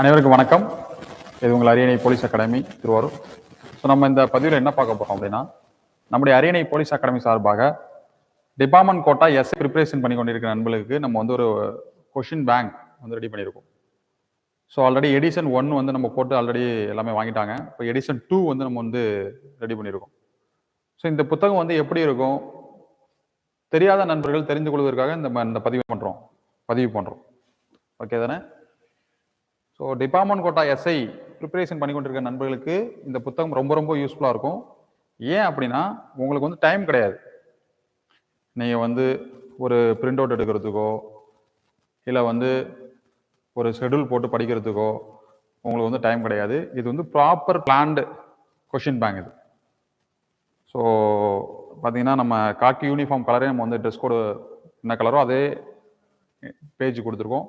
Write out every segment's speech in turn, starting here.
அனைவருக்கும் வணக்கம். இது உங்கள் அரியணை போலீஸ் அகாடமி திருவாரூர். ஸோ நம்ம இந்த பதிவில் என்ன பார்க்க போகிறோம் அப்படின்னா நம்முடைய அரியணை போலீஸ் அகாடமி சார்பாக டிபார்ட்மெண்ட் கோட்டா எஸ் ப்ரிப்பரேஷன் பண்ணி கொண்டிருக்கிற நண்பர்களுக்கு நம்ம வந்து ஒரு கொஷின் பேங்க் வந்து ரெடி பண்ணியிருக்கோம். ஸோ ஆல்ரெடி எடிஷன் ஒன் வந்து நம்ம போட்டு ஆல்ரெடி எல்லாமே வாங்கிட்டாங்க. இப்போ எடிஷன் டூ வந்து நம்ம வந்து ரெடி பண்ணியிருக்கோம். ஸோ இந்த புத்தகம் வந்து எப்படி இருக்கும்? தெரியாத நண்பர்கள் தெரிந்து கொள்வதற்காக இந்த இந்த பதிவு பண்ணுறோம் பதிவு பண்ணுறோம் ஓகே தானே? So department quota SI preparation பண்ணி கொண்டிருக்க நண்பர்களுக்கு இந்த புத்தகம் ரொம்ப ரொம்ப யூஸ்ஃபுல்லாக இருக்கும். ஏன் அப்படின்னா உங்களுக்கு வந்து டைம் கிடையாது. நீங்கள் வந்து ஒரு பிரிண்ட் அவுட் எடுக்கிறதுக்கோ இல்லை வந்து ஒரு ஷெட்யூல் போட்டு படிக்கிறதுக்கோ உங்களுக்கு வந்து டைம் கிடையாது. இது வந்து ப்ராப்பர் பிளான்டு கொஷின் பேங்க் இது. ஸோ பார்த்தீங்கன்னா நம்ம காக்கி யூனிஃபார்ம் கலரே நம்ம வந்து ட்ரெஸ் கோடு என்ன கலரோ அதே பேஜ் கொடுத்துருக்கோம்.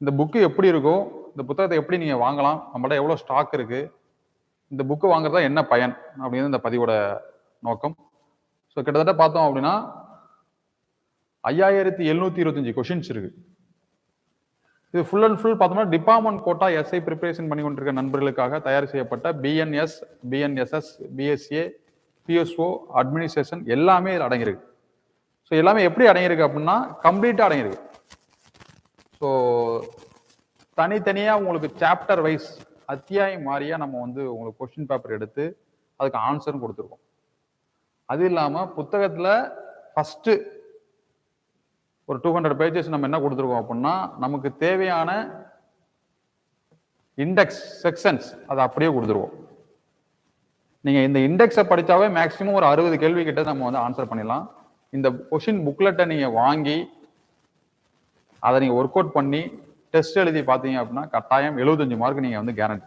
இந்த புக்கு எப்படி இருக்கோ இந்த புத்தகத்தை எப்படி நீங்கள் வாங்கலாம்? நம்மள்ட்ட எவ்வளோ ஸ்டாக் இருக்குது இந்த புக்கு வாங்குறதா என்ன பயன்? அப்படிங்கிறது இந்த பதிவோட நோக்கம். ஸோ கிட்டத்தட்ட பார்த்தோம் அப்படின்னா ஐயாயிரத்தி எழுநூத்தி இருபத்தஞ்சு கொஷின்ஸ் இருக்கு. இது ஃபுல் அண்ட் ஃபுல் பார்த்தோம்னா டிபார்ட்மெண்ட் கோட்டா எஸ்ஐ ப்ரிப்பரேஷன் பண்ணி கொண்டிருக்க நண்பர்களுக்காக தயார் செய்யப்பட்ட BNS BNSS BSA BSO administration எல்லாமே இதில் அடங்கியிருக்கு. ஸோ எல்லாமே எப்படி அடங்கியிருக்கு அப்படின்னா கம்ப்ளீட்டாக அடங்கியிருக்கு. ஸோ தனித்தனியாக உங்களுக்கு சாப்டர் வைஸ் அத்தியாயம் மாதிரியாக நம்ம வந்து உங்களுக்கு கொஸ்டின் பேப்பர் எடுத்து அதுக்கு ஆன்சரும் கொடுத்துருக்கோம். அது இல்லாமல் புத்தகத்தில் ஃபஸ்ட்டு ஒரு டூ ஹண்ட்ரட் பேஜஸ் நம்ம என்ன கொடுத்துருக்கோம் அப்படின்னா நமக்கு தேவையான இண்டெக்ஸ் செக்ஷன்ஸ் அதை அப்படியே கொடுத்துருவோம். நீங்கள் இந்த இண்டெக்ஸை படித்தாவே மேக்ஸிமம் ஒரு அறுபது கேள்வி கிட்ட நம்ம வந்து ஆன்சர் பண்ணிடலாம். இந்த கொஷின் புக்லெட்டை நீங்கள் வாங்கி அதை நீங்கள் ஒர்க் அவுட் பண்ணி டெஸ்ட் எழுதி பார்த்தீங்க அப்படின்னா கட்டாயம் 75 மார்க் நீங்கள் வந்து கேரண்டி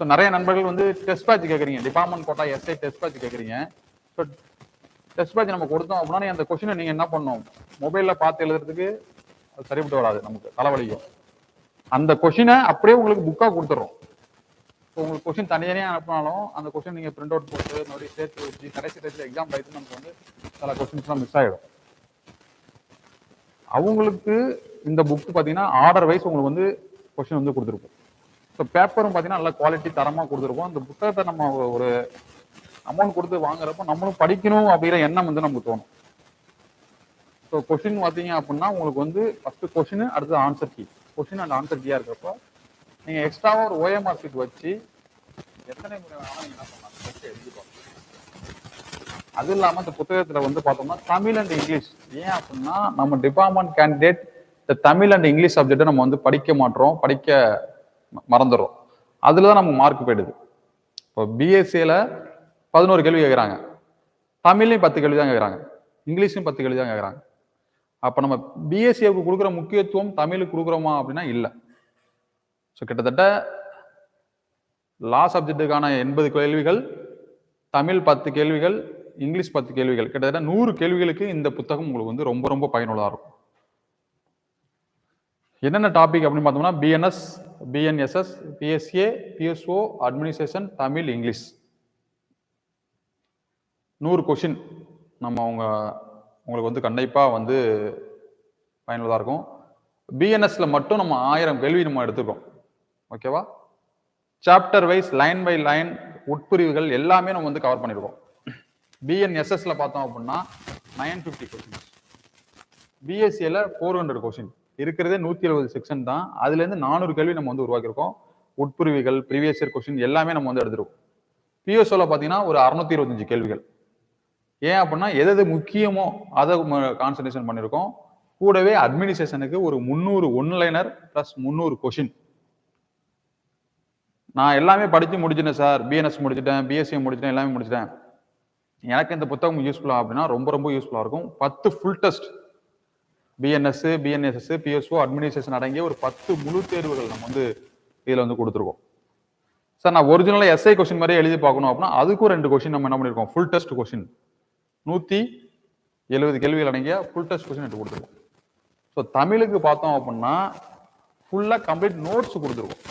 ஸோ நிறைய நண்பர்கள் வந்து டெஸ்ட் பேட்ச் கேட்குறீங்க department quota SI test batch கேட்குறீங்க ஸோ டெஸ்ட் பேட்ச் நம்ம கொடுத்தோம் அப்படின்னா அந்த கொஷினை நீங்கள் என்ன பண்ணணும்? மொபைலில் பார்த்து எழுதுறதுக்கு அது சரிப்பட்டு வராது நமக்கு. தலைவலிக்கும். அந்த கொஷினை அப்படியே உங்களுக்கு புக்காக கொடுத்துட்றோம் ஸோ உங்களுக்கு கொஷின் தனித்தனியாக அனுப்பினாலும் அந்த கொஷின் நீங்கள் பிரிண்ட் அவுட் போட்டு மறுபடியும் சேர்த்து வச்சு கடைசி டேட்டில் எக்ஸாம் படித்து நமக்கு வந்து சில கொஷின்ஸ்லாம் மிஸ் ஆகிடும் அவங்களுக்கு இந்த புக் பார்த்தீங்கன்னா ஆர்டர் வைஸ் உங்களுக்கு வந்து கொஷின் வந்து கொடுத்துருப்போம். ஸோ பேப்பரும் பார்த்தீங்கன்னா நல்ல குவாலிட்டி தரமாக கொடுத்துருப்போம். அந்த புத்தகத்தை நம்ம ஒரு அமௌண்ட் கொடுத்து வாங்குறப்போ நம்மளும் படிக்கணும் அப்படிங்கிற எண்ணம் வந்து நமக்கு தோணும். ஸோ கொஷின் பார்த்தீங்க அப்படின்னா உங்களுக்கு வந்து ஃபஸ்ட்டு கொஷின் அடுத்தது answer key question and answer கீயாக இருக்கிறப்போ நீங்கள் எக்ஸ்ட்ராவாக ஒரு ஓஎம்ஆர் சீட் வச்சு எத்தனை முறை வேணாலும் என்ன பண்ணலாம்? Test எழுதிக்கலாம் அது இல்லாம இந்த புத்தகத்துல வந்து பார்த்தோம்னா தமிழ் அண்ட் இங்கிலீஷ் ஏன் அப்படின்னா நம்ம டிபார்ட்மெண்ட் கேண்டிடேட் இந்த தமிழ் அண்ட் இங்கிலீஷ் சப்ஜெக்டை நம்ம வந்து படிக்க மாட்டோம் படிக்க மறந்துடுறோம். அதுல தான் நமக்கு மார்க் போயிடுது. இப்போ பிஎஸ்சியில் பதினோரு கேள்வி கேட்குறாங்க தமிழ்லையும் பத்து கேள்வி தான் கேட்குறாங்க இங்கிலீஷ்லையும் பத்து கேள்வி தான் கேட்குறாங்க அப்போ நம்ம பிஎஸ்சிக்கு கொடுக்குற முக்கியத்துவம் தமிழுக்கு கொடுக்குறோமா அப்படின்னா இல்லை. ஸோ கிட்டத்தட்ட லா சப்ஜெக்ட்டுக்கான எண்பது கேள்விகள் தமிழ் பத்து கேள்விகள் இங்கிலீஷ் பத்து கேள்விகள். கிட்டத்தட்ட நூறு கேள்விகளுக்கு இந்த புத்தகம் உங்களுக்கு வந்து ரொம்ப ரொம்ப பயனுள்ளதாக இருக்கும். என்னென்ன டாபிக் அப்படின்னு பார்த்தோம்னா BNS BNSS BSA BSO administration Tamil English. நூறு கொஷின் நம்ம அவங்க உங்களுக்கு வந்து கண்டிப்பாக வந்து பயனுள்ளதாக இருக்கும். பிஎன்எஸ்ல மட்டும் நம்ம ஆயிரம் கேள்வி நம்ம எடுத்துக்கோம் ஓகேவா chapter wise line by line உட்பிரிவுகள் எல்லாமே நம்ம வந்து கவர் பண்ணியிருக்கோம் பிஎன்எஸ்எஸ்ல பார்த்தோம் அப்படின்னா நைன் ஃபிஃப்டி கொஸ்டின்ஸ் பிஎஸ்சியில் ஃபோர் ஹண்ட்ரட் கொஸ்டின் இருக்கிறதே நூற்றி எழுபது செக்ஷன் தான். அதுலேருந்து நானூறு கேள்வி நம்ம வந்து உருவாக்கியிருக்கோம். உட்பிரிவுகள் ப்ரீவியஸ் இயர் கொஸ்டின் எல்லாமே நம்ம வந்து எடுத்துருவோம். பிஎஸ்ஓவில் பார்த்தீங்கன்னா ஒரு அறுநூத்தி இருபத்தஞ்சு கேள்விகள். ஏன் அப்படின்னா எது எது முக்கியமோ அதை கான்சன்ட்ரேஷன் பண்ணியிருக்கோம். கூடவே அட்மினிஸ்ட்ரேஷனுக்கு ஒரு முந்நூறு ஒன்லைனர் ப்ளஸ் முந்நூறு கொஷின் நான் எல்லாமே படித்து முடிச்சிட்டேன் சார். பிஎன்எஸ் முடிச்சிட்டேன் பிஎஸ்சி முடிச்சிட்டேன் எல்லாமே முடிச்சிட்டேன். எனக்கு இந்த புத்தகம் யூஸ்ஃபுல்லாக அப்படின்னா ரொம்ப ரொம்ப யூஸ்ஃபுல்லாக இருக்கும். பத்து full test BNS BNSS BSO administration அடங்கிய ஒரு பத்து முழு தேர்வுகள் நம்ம வந்து இதில் வந்து கொடுத்துருக்கோம். சார் நான் ஒரிஜினலாக எஸ்ஐ கொஸ்டின் மாதிரியே எழுதி பார்க்கணும் அப்படின்னா அதுக்கும் ரெண்டு கொஸ்டின் நம்ம என்ன பண்ணியிருக்கோம்? ஃபுல் டெஸ்ட் கொஸ்டின் நூற்றி எழுபது கேள்விகள் அடங்கிய ஃபுல் டெஸ்ட் கொஸ்டின் எடுத்து கொடுத்துருக்கோம். ஸோ தமிழுக்கு பார்த்தோம் அப்படின்னா ஃபுல்லாக கம்ப்ளீட் நோட்ஸ் கொடுத்துருக்கோம்.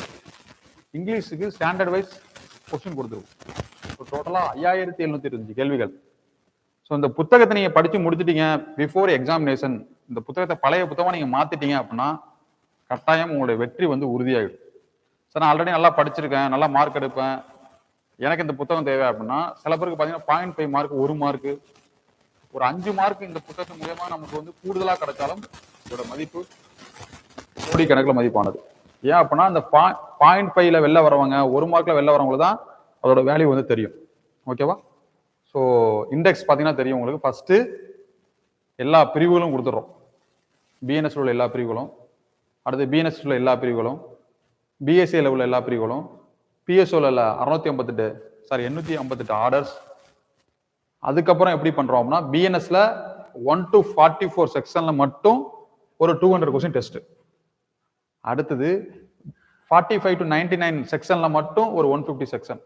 இங்கிலீஷுக்கு ஸ்டாண்டர்ட் வைஸ் கொஸ்டின் கொடுத்துருக்கோம். டோட்டலாக ஐயாயிரத்தி எழுநூத்தி இருபத்தஞ்சு கேள்விகள். ஸோ இந்த புத்தகத்தை நீங்கள் படித்து முடிச்சிட்டீங்க பிஃபோர் எக்ஸாமினேஷன் இந்த புத்தகத்தை பழைய புத்தகமாக நீங்கள் மாற்றிட்டீங்க அப்படின்னா கட்டாயம் உங்களுடைய வெற்றி வந்து உறுதியாகிடும் சார் நான் ஆல்ரெடி நல்லா படிச்சிருக்கேன் நல்லா மார்க் எடுப்பேன். எனக்கு இந்த புத்தகம் தேவை அப்படின்னா சில பேருக்கு பார்த்தீங்கன்னா பாயிண்ட் ஃபைவ் மார்க் ஒரு மார்க்கு ஒரு அஞ்சு மார்க் இந்த புத்தகத்தின் மூலயமா நமக்கு வந்து கூடுதலாக கிடைச்சாலும் இதோட மதிப்பு கோடி கணக்கில் மதிப்பானது. ஏன் அப்படின்னா அந்த பாயிண்ட் ஃபைவ்ல வெளில வரவங்க ஒரு மார்க்ல வெளில வரவங்களுக்கு தான் அதோட வேல்யூ வந்து தெரியும். ஓகேவா ஸோ இண்டெக்ஸ் பார்த்தீங்கன்னா தெரியும் உங்களுக்கு. ஃபஸ்ட்டு எல்லா பிரிவுகளும் கொடுத்துட்றோம். பிஎன்எஸ் உள்ள எல்லா பிரிவுகளும். அடுத்து பிஎன்எஸ் உள்ள எல்லா பிரிவுகளும். பிஎஸ்சியில் உள்ள எல்லா பிரிவுகளும். பிஎஸ்ஓவில் உள்ள அறுநூத்தி ஐம்பத்தெட்டு சாரி எண்ணூற்றி ஐம்பத்தெட்டு ஆர்டர்ஸ் அதுக்கப்புறம் எப்படி பண்ணுறோம் அப்படின்னா பிஎன்எஸ்ல ஒன் டு ஃபார்ட்டி ஃபோர் செக்ஷனில் மட்டும் ஒரு டூ ஹண்ட்ரட் கொஸ்டின் டெஸ்ட்டு அடுத்தது forty five to ninety nine செக்ஷனில் மட்டும் ஒரு ஒன் ஃபிஃப்டி செக்ஷன்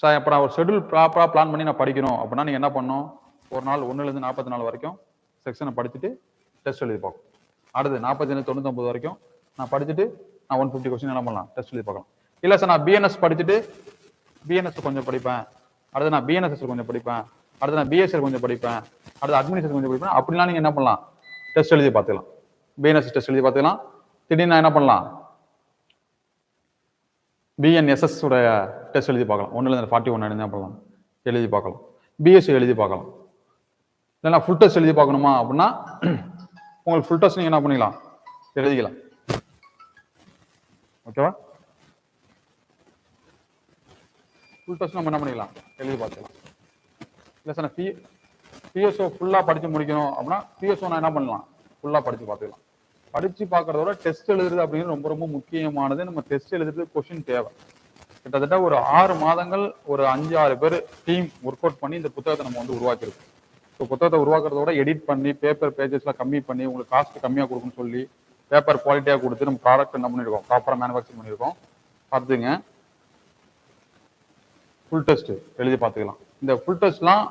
சார் இப்போ நான் ஒரு ஷெடியூல் ப்ராப்பராக பிளான் பண்ணி நான் படிக்கணும். அப்படின்னா நீங்கள் என்ன பண்ணணும்? ஒரு நாள் ஒன்றுலேருந்து நாற்பத்தி நாலு வரைக்கும் செக்ஷனை படிச்சுட்டு டெஸ்ட் எழுதி பார்க்கணும். அடுத்து நாற்பத்தஞ்சு தொண்ணூத்தொம்பது வரைக்கும் நான் படிச்சுட்டு நான் ஒன் ஃபிஃப்டி கொஸ்டின் என்ன பண்ணலாம்? டெஸ்ட் எழுதி பார்க்கலாம். இல்லை சார் நான் பிஎன்எஸ் படிச்சுட்டு பிஎன்எஸ் கொஞ்சம் படிப்பேன். அடுத்து நான் பிஎன்எஸ்எஸ் கொஞ்சம் படிப்பேன். அடுத்து நான் பிஎஸ்எல் கொஞ்சம் படிப்பேன். அடுத்து அட்மினிஸ்ட்ரேஷன் கொஞ்சம் படிப்பேன். அப்படிலாம் நீங்கள் என்ன பண்ணலாம்? டெஸ்ட் எழுதி பார்த்துக்கலாம். பிஎன்எஸ் டெஸ்ட் எழுதி பார்த்துக்கலாம். திடீர்னு நான் என்ன பண்ணலாம்? பிஎன்எஸ்எஸ் உடைய டெஸ்ட் எழுதி பார்க்கலாம். ஒன்றுலேருந்து ஃபார்ட்டி ஒன் என்ன பண்ணலாம் எழுதி பார்க்கலாம். பிஎஸ்சி எழுதி பார்க்கலாம். இல்லைன்னா ஃபுல் டெஸ்ட் எழுதி பார்க்கணுமா அப்படின்னா உங்களுக்கு ஃபுல் டெஸ்ட் நீங்கள் என்ன பண்ணிக்கலாம்? எழுதிக்கலாம். ஓகேவா ஃபுல் டெஸ்ட் நம்ம என்ன பண்ணிக்கலாம்? எழுதி பார்த்துக்கலாம். இல்லை சார் பி பிஎஸ்ஓ ஃபுல்லாக படித்து முடிக்கணும் அப்படின்னா பிஎஸ்ஓ நான் என்ன பண்ணலாம்? ஃபுல்லாக படித்து பார்த்துக்கலாம். படித்து பாக்குறதோட டெஸ்ட் எழுதுறது அப்படின்னு ரொம்ப ரொம்ப முக்கியமானது. நம்ம டெஸ்ட் எழுதுறது கொஷின் தேவை. கிட்டத்தட்ட ஒரு ஆறு மாதங்கள் ஒரு அஞ்சு ஆறு பேர் டீம் ஒர்க் அவுட் பண்ணி இந்த புத்தகத்தை நம்ம வந்து உருவாக்கியிருக்கோம். ஸோ புத்தகத்தை உருவாக்குறதோட விட எடிட் பண்ணி பேப்பர் பேஜஸ்லாம் கம்மி பண்ணி உங்களுக்கு காஸ்ட் கம்மியாக கொடுக்குன்னு சொல்லி பேப்பர் குவாலிட்டியாக கொடுத்து நம்ம ப்ராடக்ட் என்ன பண்ணியிருக்கோம். ப்ராப்பராக மேனுஃபேக்சர் பண்ணியிருக்கோம். பார்த்துங்க. ஃபுல் டெஸ்ட் எழுதி பார்த்துக்கலாம். இந்த ஃபுல் டெஸ்ட்லாம்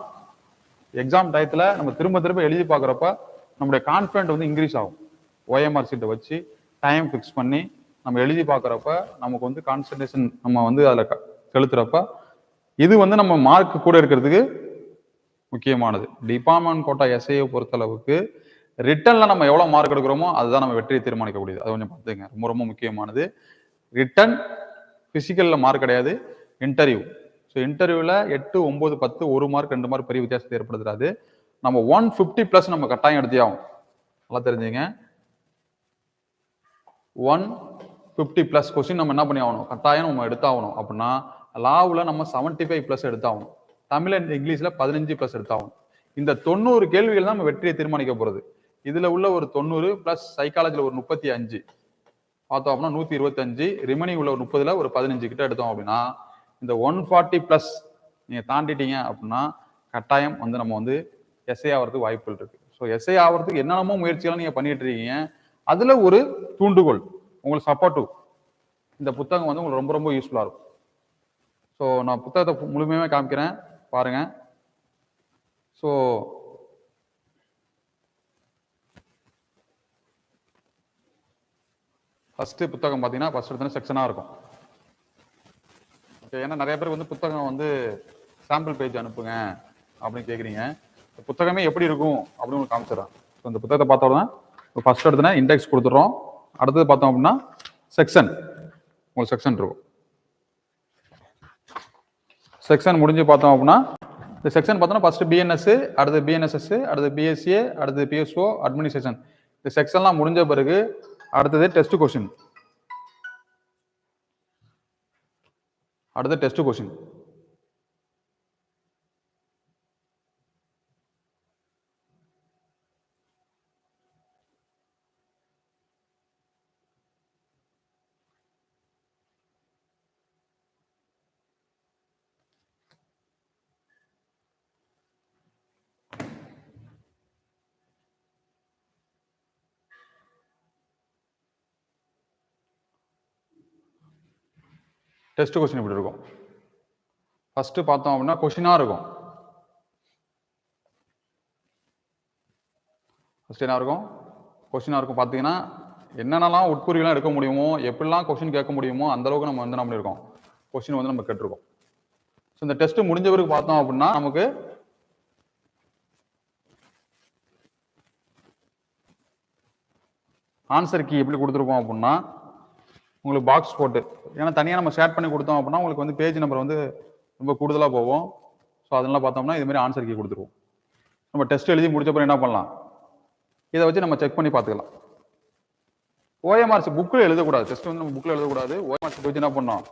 எக்ஸாம் டயத்தில் நம்ம திரும்ப திரும்ப எழுதி பார்க்குறப்ப நம்முடைய கான்ஃபிடென்ட் வந்து இன்க்ரீஸ் ஆகும். ஓஎம்ஆர் சீட்டை வச்சு டைம் ஃபிக்ஸ் பண்ணி நம்ம எழுதி பார்க்குறப்ப நமக்கு வந்து கான்சன்ட்ரேஷன் நம்ம வந்து அதில் செலுத்துகிறப்ப இது வந்து நம்ம மார்க் கூட இருக்கிறதுக்கு முக்கியமானது. டிபார்ட்மெண்ட் கோட்டா எஸ்ஐயை பொறுத்தளவுக்கு ரிட்டனில் நம்ம எவ்வளோ மார்க் எடுக்கிறோமோ அதுதான் நம்ம வெற்றியை தீர்மானிக்கக்கூடியது. அது கொஞ்சம் பார்த்துங்க ரொம்ப ரொம்ப முக்கியமானது. ரிட்டன் ஃபிசிக்கலில் மார்க் கிடையாது. இன்டர்வியூ ஸோ இன்டர்வியூவில் எட்டு ஒம்பது பத்து ஒரு மார்க் ரெண்டு மார்க் பெரிய வித்தியாசத்தை ஏற்படுத்துறாது. நம்ம ஒன் ஃபிஃப்டி ப்ளஸ் நம்ம கட்டாயம் எடுத்தே ஆகும் நல்லா தெரிஞ்சுங்க ஒன் ஃபிஃப்டி ப்ளஸ் கொஸ்டின் நம்ம என்ன பண்ணி ஆகணும் கட்டாயம் நம்ம எடுத்தாகணும். அப்படின்னா லாவில் நம்ம செவன்ட்டி ஃபைவ் ப்ளஸ் எடுத்தாகணும். தமிழ் அண்ட் இங்கிலீஷில் பதினஞ்சு ப்ளஸ் எடுத்தாகணும். இந்த தொண்ணூறு கேள்விகள் தான் நம்ம வெற்றியை தீர்மானிக்க போகிறது இதில் உள்ள ஒரு தொண்ணூறு ப்ளஸ் சைக்காலஜியில் ஒரு முப்பத்தி அஞ்சு. பார்த்தோம் அப்படின்னா நூற்றி இருபத்தஞ்சு ரிமைனிங் உள்ள ஒரு முப்பதில் ஒரு பதினஞ்சு கிட்ட எடுத்தோம் அப்படின்னா இந்த ஒன் ஃபார்ட்டி ப்ளஸ் நீங்கள் தாண்டிட்டீங்க அப்படின்னா கட்டாயம் வந்து நம்ம வந்து எஸ்ஐ ஆகிறதுக்கு வாய்ப்புகள் இருக்குது ஸோ எஸ்ஐ ஆகிறதுக்கு என்னென்னமோ முயற்சிகள்லாம் நீங்கள் பண்ணிட்டு இருக்கீங்க. அதில் ஒரு தூண்டுகோல் உங்களுக்கு சப்போர்ட்டிவ் இந்த புத்தகம் வந்து உங்களுக்கு ரொம்ப ரொம்ப யூஸ்ஃபுல்லாக இருக்கும். ஸோ நான் புத்தகத்தை முழுமையாக காமிக்கிறேன். பாருங்க. ஸோ ஃபஸ்ட்டு புத்தகம் பார்த்தீங்கன்னா ஃபஸ்ட் எடுத்தோன்னா செக்ஷனாக இருக்கும். ஓகே ஏன்னா நிறைய பேர் வந்து புத்தகம் வந்து சாம்பிள் பேஜ் அனுப்புங்க அப்படின்னு கேட்குறீங்க புத்தகமே எப்படி இருக்கும் அப்படின்னு உங்களுக்கு காமிச்சிடறேன். ஸோ இந்த புத்தகத்தை இப்போ ஃபஸ்ட் எடுத்தோன்னா இண்டெக்ஸ் கொடுத்துட்றோம். அடுத்தது பார்த்தோம் அப்படின்னா செக்ஷன் உங்களுக்கு செக்ஷன் இருக்கும். செக்ஷன் முடிஞ்சு பார்த்தோம் அப்படின்னா இந்த செக்ஷன் பார்த்தோம்னா ஃபஸ்ட்டு பிஎன்எஸ் அடுத்து பிஎன்எஸ்எஸ் அடுத்து பிஎஸ்சிஏ அடுத்து பிஎஸ்ஓ அட்மினிஸ்ட்ரேஷன் இந்த செக்ஷன்லாம் முடிஞ்ச பிறகு அடுத்தது டெஸ்ட் கொஷின் அடுத்து டெஸ்ட் கொஷின் டெஸ்ட் கொஸ்டின் இப்படி இருக்கும். ஃபஸ்ட்டு பார்த்தோம் அப்படின்னா கொஷினாக இருக்கும். ஃபர்ஸ்ட் என்ன இருக்கும்? கொஷினாக இருக்கும். பார்த்தீங்கன்னா என்னென்னலாம் உட்குறிகளாம் எடுக்க முடியுமோ எப்படிலாம் கொஷின் கேட்க முடியுமோ அந்தளவுக்கு நம்ம வந்து என்ன பண்ணியிருக்கோம் கொஷின் வந்து நம்ம கேட்டிருக்கோம். ஸோ இந்த டெஸ்ட் முடிஞ்ச பிறகு பார்த்தோம் அப்படின்னா நமக்கு ஆன்சர் கீ எப்படி கொடுத்துருக்கோம் அப்படின்னா உங்களுக்கு பாக்ஸ் போட்டு. ஏன்னா தனியாக நம்ம ஷேர் பண்ணி கொடுத்தோம் அப்படின்னா உங்களுக்கு வந்து பேஜ் நம்பர் வந்து ரொம்ப கூடுதலாக போகும். ஸோ அதெல்லாம் பார்த்தோம்னா இதுமாரி ஆன்சர் கீ கொடுத்துருவோம். நம்ம டெஸ்ட் எழுதி முடிச்சப்பறம் என்ன பண்ணலாம்? இதை வச்சு நம்ம செக் பண்ணி பார்த்துக்கலாம். ஓஎம்ஆர்ஸ் புக்கில் எழுதக்கூடாது. டெஸ்ட் வந்து நம்ம புக்கில் எழுதக்கூடாது. ஓஎம்ஆர்ஸ் வச்சு என்ன பண்ணோம்?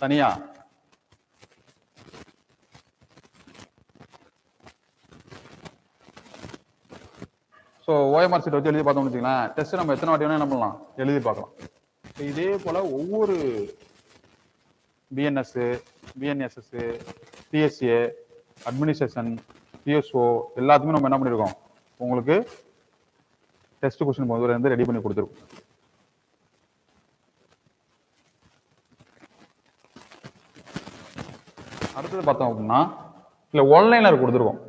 தனியாக ஸோ ஓஎம்ஆர் சீட் வச்சு எழுதி பார்த்தோம்னு வச்சுங்களேன் டெஸ்ட் நம்ம எத்தனை வாட்டி வேணால் என்ன பண்ணலாம்? எழுதி பார்க்கலாம். இதே போல ஒவ்வொரு BNS BNSS BSA administration BSO எல்லாத்துக்குமே நம்ம என்ன பண்ணியிருக்கோம் உங்களுக்கு டெஸ்ட் கொஸ்டின் முதல்ல இருந்து ரெடி பண்ணி கொடுத்துருக்கோம். அடுத்தது பார்த்தோம் அப்படின்னா இல்லை ஒன்லைனர் கொடுத்துருக்கோம்.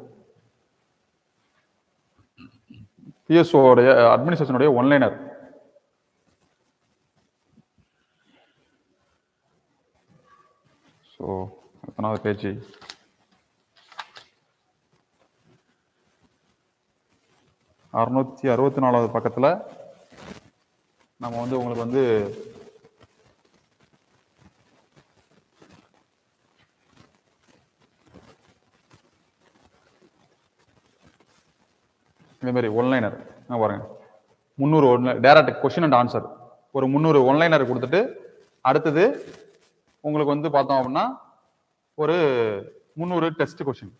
பிஎஸ்ஓடைய அட்மினிஸ்ட்ரேஷனுடைய ஒன்லைனர் ஸோ எத்தனாவது பேஜ்? அறுநூத்தி அறுபத்தி நாலாவது பக்கத்தில் நம்ம வந்து உங்களுக்கு வந்து இந்த மாதிரி ஒன்லைனர் பாருங்க. முந்நூறு one direct question and answer ஒரு முந்நூறு ஒன்லைனர் கொடுத்துட்டு அடுத்தது உங்களுக்கு வந்து பார்த்தோம் அப்படின்னா ஒரு முந்நூறு டெஸ்ட் கொஷின்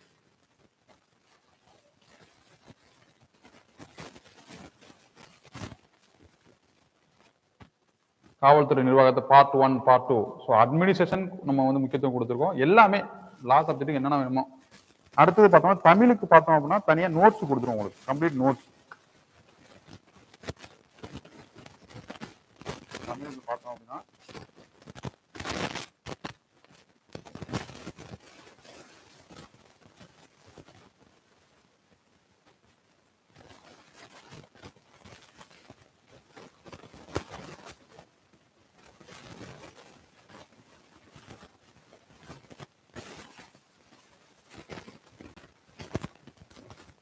காவல்துறை நிர்வாகத்தை part one part two so administration நம்ம வந்து முக்கியத்துவம் கொடுத்துருக்கோம். எல்லாமே லா சப்ஜெக்ட்டுக்கு என்னென்ன வேணுமோ. அடுத்தது பார்த்தோம்னா தமிழுக்கு பார்த்தோம் அப்படின்னா தனியாக நோட்ஸ் கொடுத்துருவோம் உங்களுக்கு. கம்ப்ளீட் நோட்ஸ் தமிழுக்கு பார்த்தோம் அப்படின்னா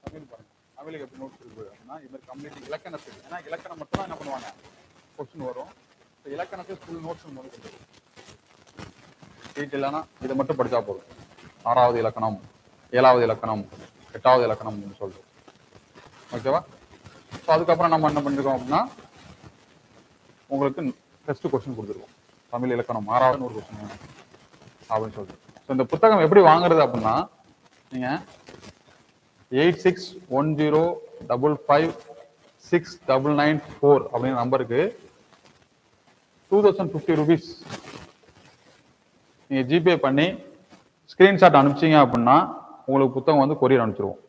தமிழ் பாருங்க தமிழுக்கு எப்படி நோட்ஸ் இருக்கு அப்படின்னா இது மாதிரி கம்ப்ளீட் இலக்கணத்துக்கு ஏன்னா இலக்கணம் மட்டும் தான் என்ன பண்ணுவாங்க? கொஸ்டின் வரும். இப்போ இலக்கணத்துக்கு ஃபுல் நோட்ஸ் முதல்ல டீட்டெயிலானா இதை மட்டும் படித்தா போதும். ஆறாவது இலக்கணம் ஏழாவது இலக்கணம் எட்டாவது இலக்கணம் சொல்லிட்டு ஓகேவா ஸோ அதுக்கப்புறம் நம்ம என்ன பண்ணிருக்கோம் அப்படின்னா உங்களுக்கு டெஸ்ட் கொஸ்டின் கொடுத்துருக்கோம் தமிழ் இலக்கணம் ஆறாவது நூறு கொஸ்டின் அப்படின்னு சொல்லிட்டு ஸோ இந்த புத்தகம் எப்படி வாங்குறது அப்படின்னா நீங்கள் eight six one zero double five six double nine four அப்படிங்கிற நம்பருக்கு டூ தௌசண்ட் ஃபிஃப்டி ருபீஸ் நீங்கள் ஜிபே பண்ணி ஸ்க்ரீன்ஷாட் அனுப்பிச்சிங்க அப்படின்னா உங்களுக்கு புத்தகம் வந்து கொரியர் அனுப்பிச்சிருவோம்.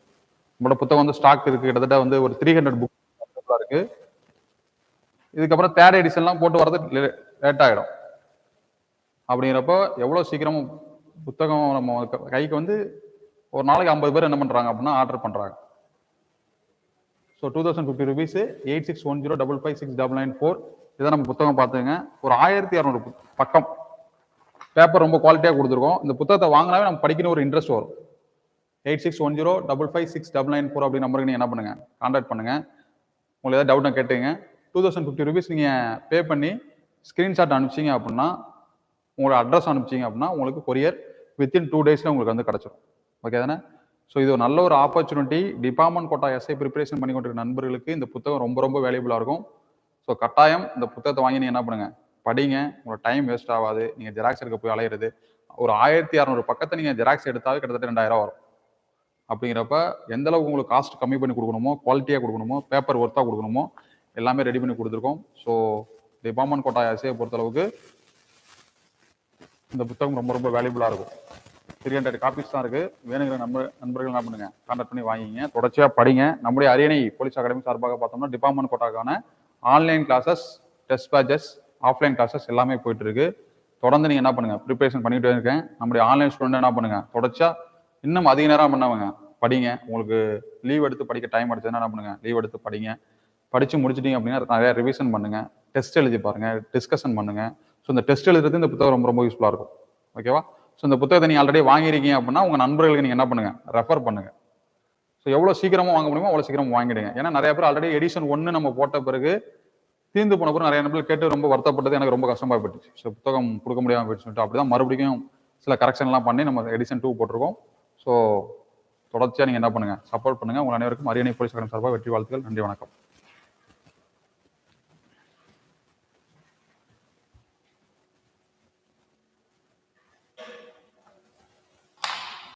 நம்மளோட புத்தகம் வந்து ஸ்டாக் இருக்குது கிட்டத்தட்ட வந்து ஒரு த்ரீ ஹண்ட்ரட் புக் இருக்குது இதுக்கப்புறம் தேர்ட் எடிஷன்லாம் போட்டு வரது லேட் ஆகிடும் அப்படிங்கிறப்போ எவ்வளோ சீக்கிரம் புத்தகம் நம்ம கைக்கு வந்து ஒரு நாளைக்கு ஐம்பது பேர் என்ன பண்ணுறாங்க அப்படின்னா ஆர்டர் பண்ணுறாங்க so two thousand fifty rupees eight six one zero double five six double nine four இதை நம்ம புத்தகம் பார்த்துங்க ஒரு ஆயிரத்தி இரநூறு பக்கம். பேப்பர் ரொம்ப குவாலிட்டியாக கொடுத்துருக்கோம். இந்த புத்தகத்தை வாங்கினாவே நம்ம படிக்கணும் ஒரு இன்ட்ரெஸ்ட் வரும். Eight six one zero double five six double nine four அப்படி நம்பருக்கு நீங்கள் என்ன பண்ணுங்க? கான்டாக்ட் பண்ணுங்கள் உங்களுக்கு ஏதாவது டவுட்னா கேட்டுங்க டூ தௌசண்ட் ஃபிஃப்டி ருபீஸ் நீங்கள் பே பண்ணி ஸ்க்ரீன்ஷாட் அனுப்பிச்சிங்க அப்படின்னா உங்களோட அட்ரஸ் அனுப்பிச்சிங்க அப்படின்னா உங்களுக்கு கொரியர் வித்தின் டூ டேஸில் உங்களுக்கு வந்து கிடச்சிரும். ஓகே தானே? ஸோ இது ஒரு நல்ல ஒரு opportunity department quota SI preparation பண்ணி கொண்டிருக்க நண்பர்களுக்கு இந்த புத்தகம் ரொம்ப ரொம்ப வேல்யூபிளாக இருக்கும். ஸோ கட்டாயம் இந்த புத்தகத்தை வாங்கி நீங்கள் என்ன பண்ணுங்கள் படிங்க. உங்களோட டைம் வேஸ்ட் ஆகாது. நீங்கள் ஜெராக்ஸ் எடுக்க போய் அலையிறது. ஒரு ஆயிரத்தி இரநூறு பக்கத்தை நீங்கள் ஜெராக்ஸ் எடுத்தாவே கிட்டத்தட்ட ரெண்டாயிரம் வரும். அப்படிங்கிறப்ப எந்த அளவுக்கு உங்களுக்கு காஸ்ட் கம்மி பண்ணி கொடுக்கணுமோ குவாலிட்டியாக கொடுக்கணுமோ பேப்பர் ஒர்த்தாக கொடுக்கணுமோ எல்லாமே ரெடி பண்ணி கொடுத்துருக்கோம். ஸோ டிபார்ட்மெண்ட் கோட்டா எஸ்ஐயை பொறுத்தளவுக்கு இந்த புத்தகம் ரொம்ப ரொம்ப வேல்யூபுளாக இருக்கும். த்ரீ ஹண்ட்ரட் காப்பீஸ் தான் இருக்கு. வேணுங்கிற நம்ம நண்பர்கள் என்ன பண்ணுங்க? கான்டாக்ட் பண்ணி வாங்கிங்க தொடர்ச்சியாக படிங்க. நம்முடைய அரியணை போலீஸ் அகாடமி சார்பாக பார்த்தோம்னா department கோட்டாக்கான online classes test batches offline classes எல்லாமே போயிட்டு இருக்கு. தொடர்ந்து நீங்க என்ன பண்ணுங்க? ப்ரிப்பரேஷன் பண்ணிக்கிட்டே இருக்கேன். நம்முடைய ஆன்லைன் ஸ்டூடெண்ட் என்ன பண்ணுங்க? தொடர்ச்சியா இன்னும் அதிக நேரம் பண்ணவங்க? படிங்க. உங்களுக்கு லீவ் எடுத்து படிக்க டைம் அடிச்சதுன்னா என்ன பண்ணுங்க? லீவ் எடுத்து படிங்க. படிச்சு முடிச்சிட்டீங்க அப்படின்னா நிறைய ரிவிஷன் பண்ணுங்க. டெஸ்ட் எழுதி பாருங்க. டிஸ்கஷன் பண்ணுங்க. ஸோ இந்த டெஸ்ட் எழுதுறது இந்த புத்தகம் ரொம்ப ரொம்ப யூஸ்ஃபுல்லாக இருக்கும். ஓகேவா ஸோ இந்த புத்தகத்தை நீங்கள் ஆல்ரெடி வாங்கியிருக்கீங்க அப்படின்னா உங்கள் நண்பர்களுக்கு நீங்கள் என்ன பண்ணுங்கள் ரெஃபர் பண்ணுங்கள் ஸோ எவ்வளோ சீக்கிரமாக வாங்க முடியுமோ அவ்வளோ சீக்கிரம் வாங்கிடுங்க. ஏன்னா நிறைய பேர் ஆல்ரெடி எடிஷன் ஒன்று நம்ம போட்ட பிறகு தீர்ந்து போன பிறகு நிறைய நண்பர்கள் கேட்டு ரொம்ப வருத்தப்பட்டது எனக்கு ரொம்ப கஷ்டமாக போயிடுச்சு ஸோ புத்தகம் கொடுக்க முடியாமல் போயிடுச்சு சொல்லிட்டு அப்படிதான் மறுபடியும் சில கரெக்ஷன்லாம் பண்ணி நம்ம எடிஷன் டூ போட்டிருக்கோம். ஸோ தொடர்ச்சியாக நீங்கள் என்ன பண்ணுங்கள் சப்போர்ட் பண்ணுங்கள் உங்கள் அனைவருக்கும் அரியணை போலீஸ் சார்பாக வெற்றி வாழ்த்துக்கள். நன்றி வணக்கம்.